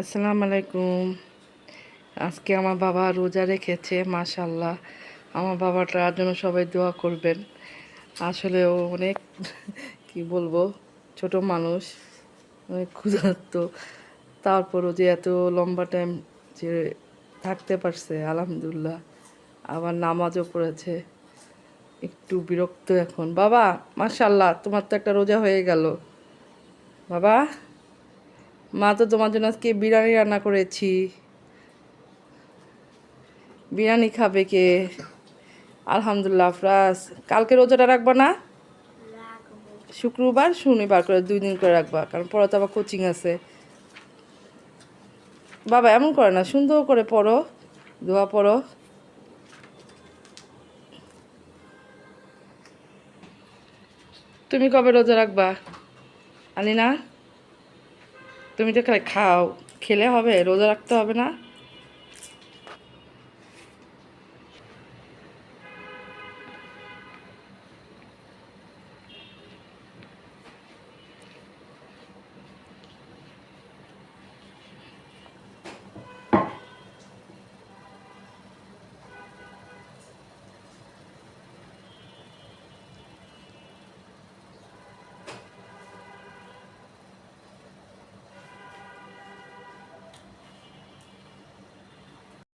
আসসালামু আলাইকুম। আজকে আমার বাবা রোজা রেখেছে মাশাল্লাহ আমার বাবাটার জন্য সবাই দোয়া করবেন। আসলে ও অনেক, কি বলব, ছোট মানুষ, অনেক ক্ষুধার্ত। তারপরও যে এত লম্বা টাইম যে থাকতে পারছে, আলহামদুলিল্লাহ। আবার নামাজও পড়েছে। একটু বিরক্ত এখন। বাবা মাশাল্লাহ তোমার তো একটা রোজা হয়ে গেল। বাবা মা, তো তোমার জন্য আজকে বিরিয়ানি রান্না করেছি। বিরিয়ানি খাবে কে? আলহামদুলিল্লাহ ফ্রাস কালকে রোজাটা রাখবা না? শুক্রবার, শনিবার করে, দুই দিন করে রাখবা, কারণ পরে তো আবার কোচিং আছে। বাবা, এমন করে না, সুন্দর করে পড়ো, দোয়া পড়ো। তুমি কবে রোজা রাখবা? আলিনা তুমি তো খাও খেলে হবে রোজা রাখতে হবে না।